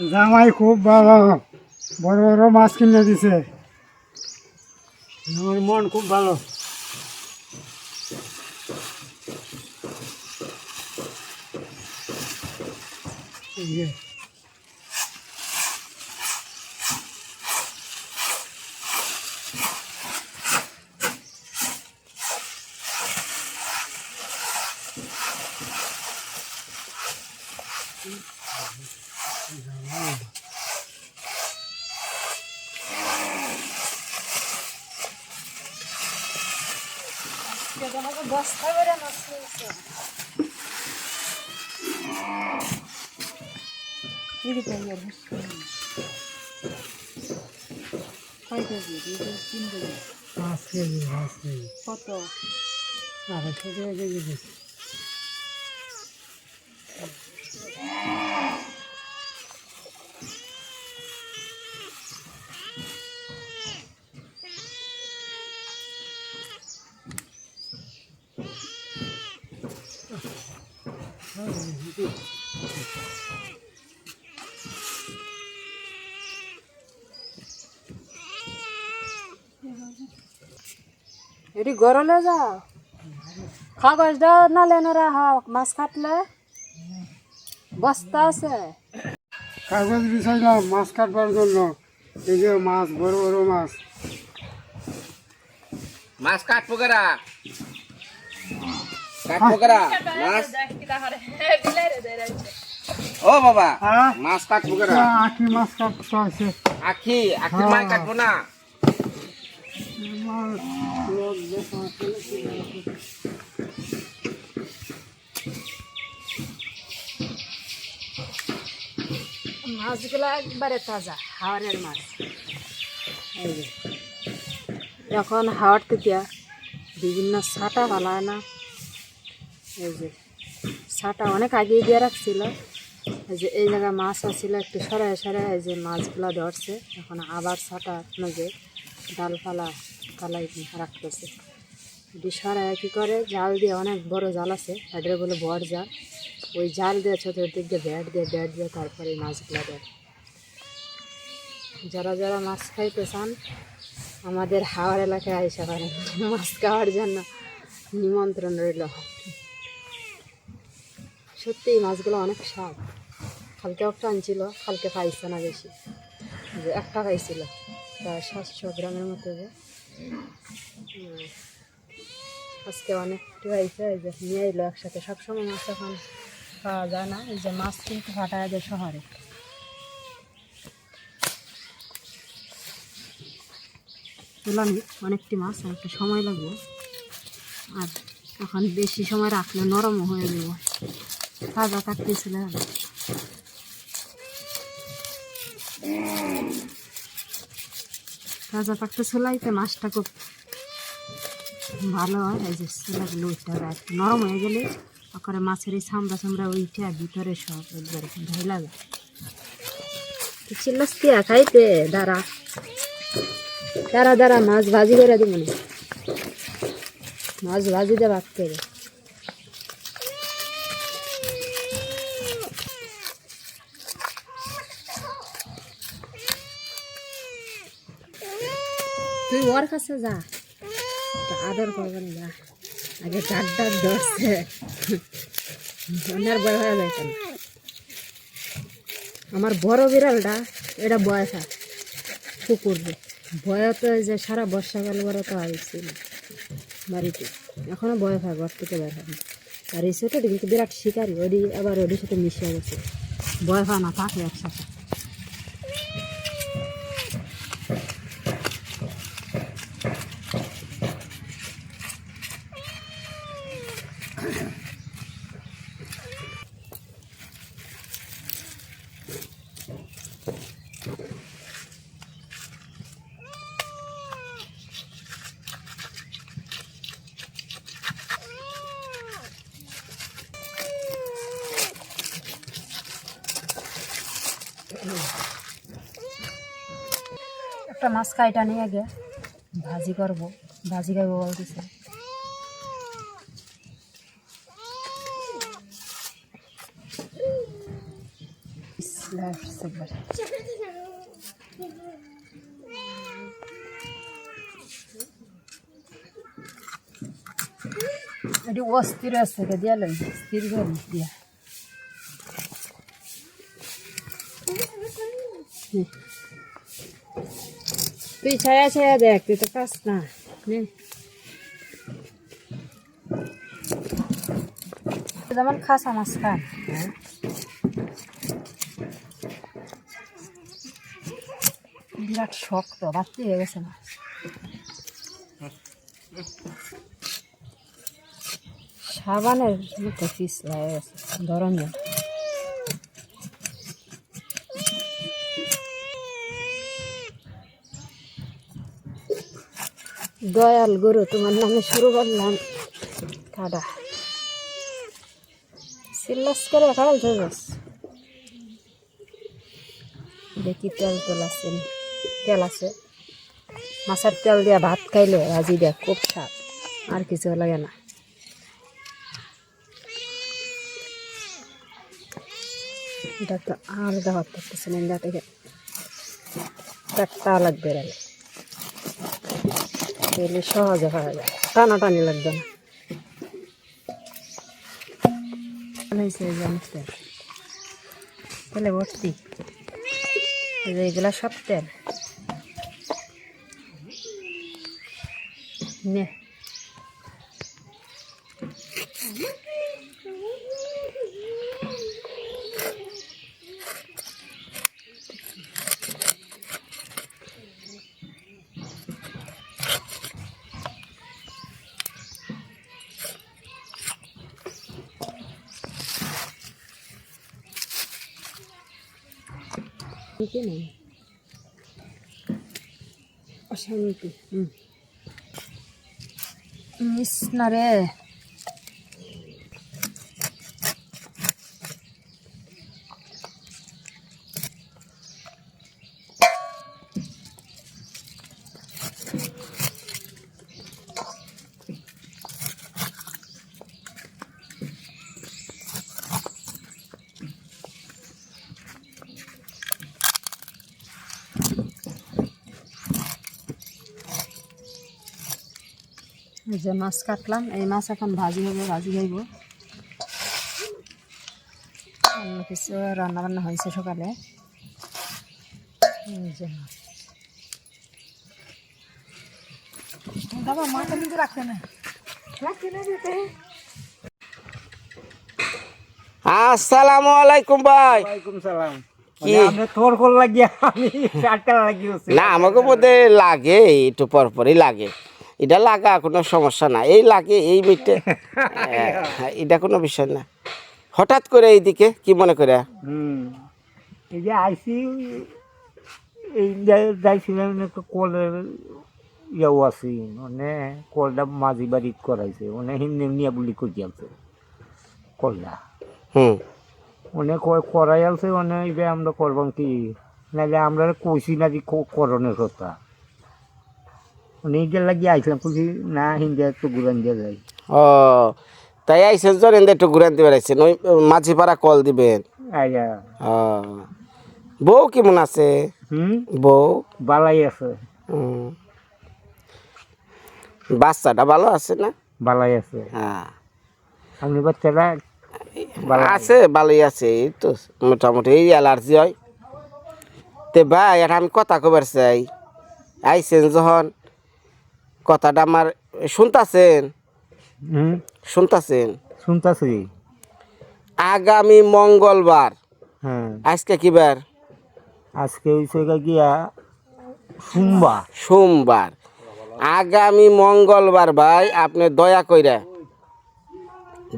জামাই খুব ভালো। বড় বড় মাছ কিনে দিছে। আমার মন খুব ভালো। এই বস্তা করে মাছ নিয়েছে এদিকে আইয়া বসে কয় কেজি কেজি তিন কেজি পাঁচ কেজি পাঁচ কেজি কত আড়াইশো টাকা কেজি এটি গরলে যা। কাগজ দাও না লেনে রাহা মাছ কাটলে বস্তা আছে। কাগজ বিছাইলাম মাছ কাটবার জন্য। এই যে মাছ বড় বড় মাছ। মাছ কাটবো কেরা মাছ। ও বাবা হ্যাঁ। মাছ কাটবো আখি মাছ কাটতে আছে। আখি আখি মাছ কাটবো না? মাছগুলো একবারে তাজা হাওড়ের মাছ। এখন হাওড় থেকে বিভিন্ন ছাটা ফালায় না। এই যে ছাটা অনেক আগেই দিয়ে রাখছিল। এই যে এই জায়গায় মাছ আসছিল একটু সরাই সরাই এই যে মাছগুলো ধরছে। এখন আবার ছাটা মাঝে ডাল ফালা ফালাই রাখতেছে। এটি সরাই কী করে? জাল দিয়ে অনেক বড় জাল আছে, এটার বলে বড় জাল। ওই জাল দিয়ে চতুর্দিক দিয়ে ব্যাট দিয়ে ব্যাট দিয়ে তারপরে মাছগুলো দেয় যারা যারা মাছ খাইতে চান, আমাদের হাওড় এলাকায় আইসা পারেন। মাছ খাওয়ার জন্য নিমন্ত্রণ রইল। সত্যি এই মাছগুলো অনেক স্বাদ। কালকে একটা আনছিল, কালকে পাইছে না বেশি। যে একটা পাইছিল প্রায় সাতশো গ্রামের মতো যে। আজকে অনেকটা হয়েছে, এই যে নিয়ে এলো একসাথে। সবসময় মাছ এখন পাওয়া যায় না, এই যে মাছ কিন্তু ফাটায় যায় শহরে। পেলাম অনেকটি মাছ, অনেকটা সময় লাগবে। আর এখন বেশি সময় রাখলে নরমও হয়ে যাবে। তাজা থাকতেছিল তাজা থাকতে চলাইতে মাছটা খুব ভালো হয়, এই যে উঠতে হবে। একটু নরম হয়ে গেলে ওখানে মাছের এই চামড়া চামড়া উঠে ভিতরে সব একবারে ঢেলা যায়। চিল্লাস্তি খাইতে, দাঁড়া। দাঁড়া দাঁড়া, মাছ ভাজি করে দিব মাছ ভাজি দে ভাত ওর কাছে যা। আদর করবেন যা। আগে ডাক ধরছে। অন্যের বয় হয়ে যাইত আমার বড় বিড়ালটা, এটা বয়সা কুকুর ভয় তো যে সারা বর্ষাকাল বড় তো আইছিল বাড়িতে। এখনও ভয় পায় ঘর থেকে বের হয়। আর এই ছোটোটি কিন্তু বিরাট শিকারি ওডি আবার ওডির সাথে মিশে গেছে। ভয় পায় না, থাকে একসাথে। একটা মাছ কাইটা নিয়ে গে ভাজি করব। ভাজি খাইব বলতেছে। আসছে একবার। এটি অস্থির আছে কে দিয়া লই স্থির করে দিয়া হুম। তুই ছায়া ছায়া দেখ তুই তো পাস না নে। যেমন খাসা মাছ খান বিরাট শক্ত বাড়তি হয়ে গেছে না? সাবানের মতো হয়ে গেছে ধরন দয়াল গুরু, তোমার নামে শুরু করলাম। কাদা। সিল্লাস করে খাওয়াল দেখি তেল তেল। তেল আছে। মাছের তেল দিয়া ভাত খাইলে ভাজি দিয়া খুব স্বাদ, আর কিছু লাগে না। এটা তো আর দেওয়া করতেছে না এটা থেকে। একটা লাগবে রে। এলে সহজে খাওয়া যায় টানা টানি লাগবে না। হয়েছে এই যে অনেক তেল। তেলে ভর্তি এই যে এগুলা সব তেল নে শান্তি নেই অশান্তি হুম মিস না রে এই যে মাছ কাটলাম। এই মাছ এখন ভাজি হবে ভাজি খাইব। অন্য কিছু রান্না বান্না হয়েছে সকালে। এই যে মাছ। বাবা মাথা কিন্তু রাখতে না। রাখতে না দিতে। আসসালামু আলাইকুম ভাই। ওয়ালাইকুম সালাম। কি? মানে আপনি তোর কল লাগিয়া আমি চারটা লাগিয়েছি না আমাকে বোধে লাগে একটু পর পরই লাগে। এটা লাগা কোনো সমস্যা না। এই লাগে এই মিটে। এটা কোনো বিষয় না। হঠাৎ করে এইদিকে কি মনে করে? হুম। এই যে আইসি এই যাইছিলাম কলের ইয়াও আছে মানে কলটা মাঝি বাড়ি করাইছে মানে নিয়ে বলি করি আছে কলটা। হুম। মানে কয় করাই আছে মানে যে আমরা করবাম কি? নাহলে আমরা কইছি না যে ক- করণের কথা। যে লাগিয়ে আইছিলাম কইছি না হিন্দি একটু ঘুরান দিয়ে যাই ও তাই আইসেন জনেন একটু ঘুরান দিবে আইসেন ওই মাঝি পাড়া কল দিবেন। আইয়া। ও বউ কেমন আছে? হুম? বউ? বালাই আছে। হুম। বাচ্চাটা ভালো আছে না? বালাই আছে। হ্যাঁ। আপনি বালাই। আছে ভালোই আছে এই তো মোটামুটি এই অ্যালার্জি হয়। তে ভাই এটা আমি কথা কবার চাই। আইসেন যখন? কথাটা আমার শুনতাছেন? শুনতাছেন? শুনতাছি। আগামী মঙ্গলবার। হ্যাঁ। আজকে কি বার? আজকে হইছে গিয়া সোমবার। সোমবার। আগামী মঙ্গলবার ভাই আপনি দয়া কইরা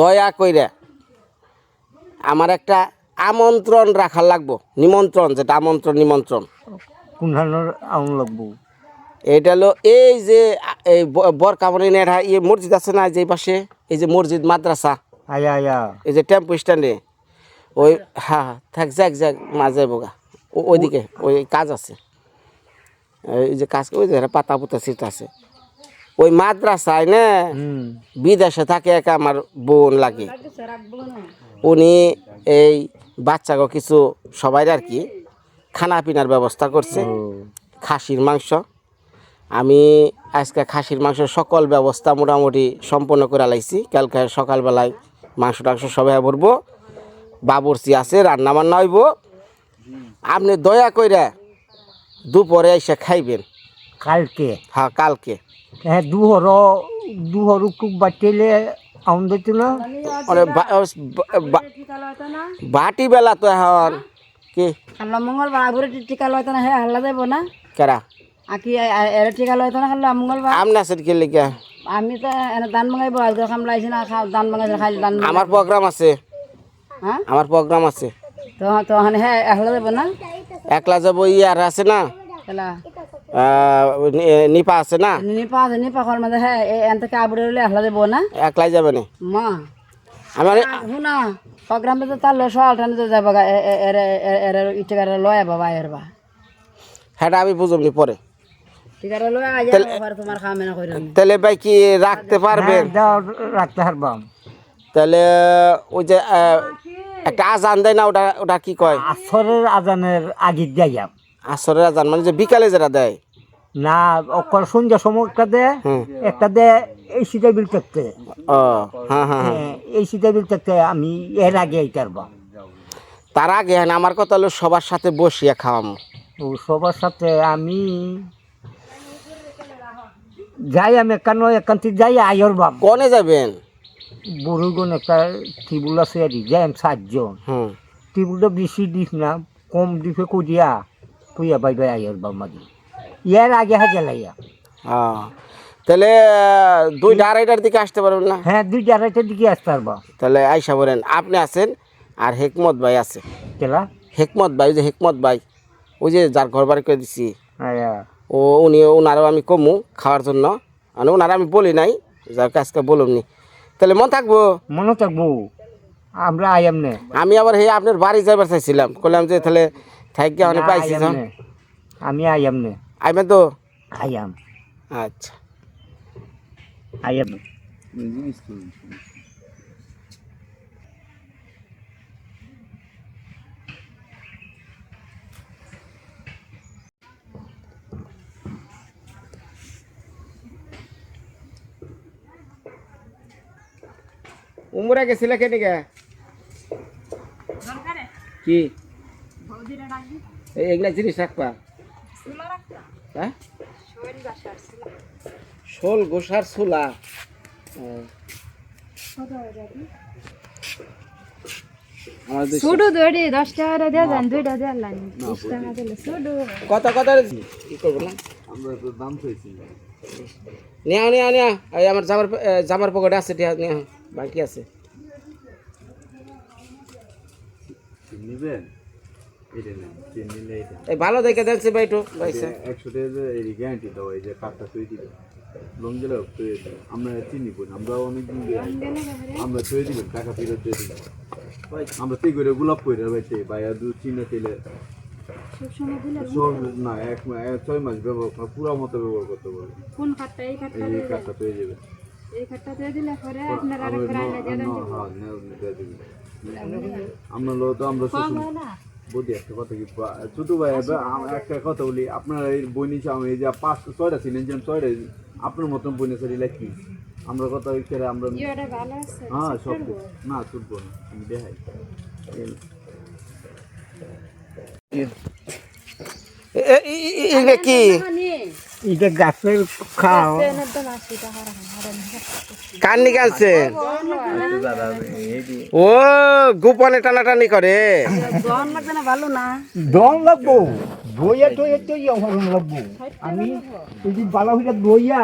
দয়া কইরা আমার একটা আমন্ত্রণ রাখার লাগবো নিমন্ত্রণ যেটা আমন্ত্রণ নিমন্ত্রণ। কোনখানোর আউন লাগবো? এটা হলো এই যে এই বরকামনি নেড়া ইয়ে মসজিদ আছে না যে পাশে? এই যে মসজিদ মাদ্রাসা। আয়া আয়া এই যে টেম্পো স্ট্যান্ডে। ওই হ্যাঁ হ্যাঁ, থাক যাক যাক মাঝে বোগা ওইদিকে ওই কাজ আছে। এই যে কাজ ওই যে পাতা পুতা সিট আছে। ওই মাদ্রাসায় না বিদেশে থাকে এক আমার বোন লাগে। উনি এই বাচ্চাকে কিছু সবাই আর কি খানা পিনার ব্যবস্থা করছে। খাসির মাংস। আমি আজকে খাসির মাংস সকল ব্যবস্থা মোটামুটি সম্পন্ন করে লাইছি। কালকে সকালবেলায় মাংস টাংস সবাই ভরবো। বাবরচি আছে রান্না বান্না হইব। আপনি দয়া কইরা দুপুরে এসে খাইবেন। কালকে? হ্যাঁ কালকে। হ্যাঁ দুহর দুহর খুব বাটিলে না? মানে বাটি বেলা তো এখন কি? মঙ্গলবার টিকা লইতো না হে হাল্লা যাইব না। কেরা? আকি এর টিকা লইতো না খাল্লা মঙ্গলবার আমনে আছেন কি লিখা আমি তো এনে দান মাঙাইব আজকে খামলাইছি না দান মাঙাইছে খাইলে দান আমার প্রোগ্রাম আছে হ্যাঁ আমার প্রোগ্রাম আছে তো তো হানে হে হাল্লা যাইব না একলা যাব ইয়ার আছে না খেলা নিপা আছে না নিপা আছে নিপা খর মধ্যে হে এন থেকে আবুরে হলে হাল্লা যাইব না একলাই যাবে না মা আমার শুনা প্রোগ্রামে তো তার সকাল ঠান্ডা তো যাব এর ইটিকারে লয় বাবা এর বা হ্যাঁ আমি বুঝুম নি পরে তাহলে ভাই কি রাখতে পারবেন দাও রাখতে পারবাম তাহলে ওই যে একটা আজান দেয় না ওটা ওটা কি কয়? আসরের আজানের আগে যাইয়াম আসরের আজান মানে যে বিকালে যেটা দেয়। না অকর সন্ধ্যা সময় একটা দে একটা দে এই সিটা বিল থাকতে। ও হ্যাঁ হ্যাঁ হ্যাঁ। হ্যাঁ, এই সিটা বিল থাকতে আমি এর আগে আইতারবাম তার আগে হ্যাঁ আমার কথা হলো সবার সাথে বসিয়া খাওয়ামো। ও সবার সাথে আমি যাই আমি একান্ন একান্তি যাই আয়র বাম। কনে যাবেন? বড়গুন একটা টিবুল আছে আর যাই আমি সাতজন। হুম। টিবুলটা বেশি দিস না কম দিছে করিয়া পুইয়া বাই বাই আয়র বাম মাদি ইয়ার আগে হাজার লাইয়া তাহলে দুইটা আড়াইটার দিকে আসতে পারবেন না? হ্যাঁ দুইটা আড়াইটার দিকে আসতে পারবা তাহলে আইসা বলেন আপনি আছেন আর হেকমত ভাই আছে। কেলা? হেকমত ভাই ওই যে হেকমত ভাই ওই যে যার ঘর বাড়ি করে দিছি। আয়া। ও উনি ওনারও আমি কমু খাওয়ার জন্য। মানে ওনারা আমি বলি নাই যার কাজকে বলুমনি তাহলে মন থাকব? মনে থাকব। আমরা আয়াম নে। আমি আবার হে আপনার বাড়ি যাবার চাইছিলাম। বললাম যে তাহলে থাকি অনেক পাইছি আমি আয়াম নে। আইবেন তো? আয়াম আচ্ছা। আয়াম উমরা গেছিলে কে? নিকে কি এই এগুলা জিনিস রাখবা। হ্যাঁ? শোল গোসার ছোলা। আমার দুই- সুডু দুইটি দশ টাকা করে দিয়ে দুইটা দিয়ে আনলাম বিশ টাকা দিলে সুডু কত কত কি করব না? আমরা তো দাম পেয়েছি নেওয়া নেওয়া নেওয়া এই আমার জামার জামার পকেটে আছে নেওয়া বাকি আছে। এই ভালো দেখে দেখছি ভাই একটু একশো টাকা এই গ্যারান্টি দাও এই যে কাঠটা দিবে গেলে আমরা চিনি করি আমরাও অনেক দিন আমরা তৈরি দিবেন টাকা ফেরত দিয়ে দিবেন আমরা তেই করে গোলাপ করে ভাইতে বাইয়া দু চিনে তেলে না এক ছয় মাস ব্যবহার পুরো মতো ব্যবহার করতে পারবে। কোন এই কাঠটা যাবে এই খাটটা দিয়ে দিলে পরে আপনার আমরা দিয়ে দেন হ্যাঁ লো তো আমরা একটা কথা কি ছোট ভাই একটা কথা বলি আপনার এই বই নিচে আমি এই যে পাঁচ ছয়টা ছিলেন যে ছয়টা আপনার মতন বই নিচে লাইকি আমরা কথা ওই করে আমরা হ্যাঁ সব না ছুটবো না আমি দেখাই কি এটা গাছের খাও একদম আশি টাকা রাখেন কান নিকে আনছেন ও গোপনে টানাটানি করে। ভালো না দম লাগবো বইয়া টইয়া তো ইয়ম লাগবো। আমি যদি বালা হইয়া বইয়া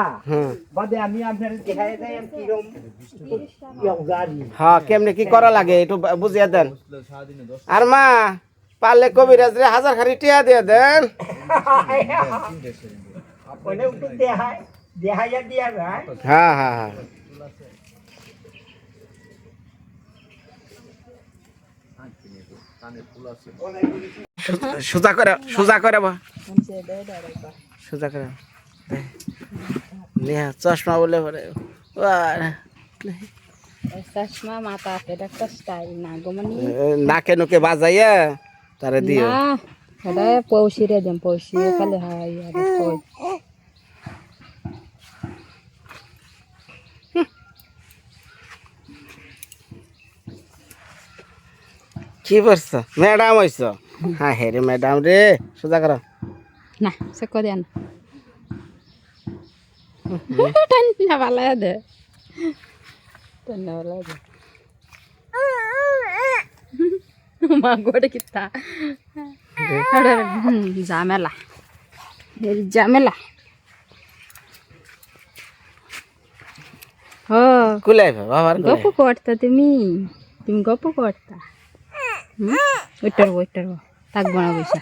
বাদে আমি আপনার দেখাই দেয় কিরম হ্যাঁ কেমনে কি করা লাগে একটু বুঝিয়ে দেন। আর মা পারলে কবিরাজ রে হাজার খারি টিয়া দিয়ে দেন। ওনে একটু দেখাই দেখাইয়া দিয়া যায়। হ্যাঁ হ্যাঁ হ্যাঁ। সোজা করে সোজা করে বা সোজা করে। নেহা চশমা বলে পরে। চশমা মাথা এটা একটা স্টাইল না গো মানে। নাকে নুকে বাজাইয়া তারে দিও। না এটা পৌষিরে দেন পৌষিরে খালি হয় কি করছ? ম্যাডাম হইছ? হ্যাঁ হে রে ম্যাডাম রে সোজা কর। না সে করে না। টান্না ভালো দে। টান্না ভালো দে। মা গোড়ে কিতা? ঝামেলা। এর ঝামেলা। কুলাই গপ্প করতা তুমি? তুমি গপ্প করতা ওইটার ওইটার থাকব না বৈশা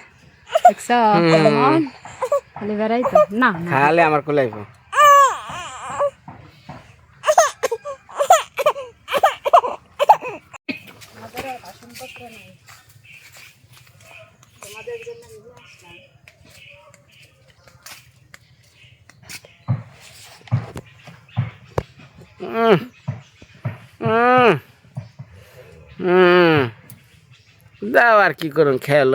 দেখছ? কেমন? খালি না না। খালে আমার কোলে উম, দাও আর কি করুন খেয়াল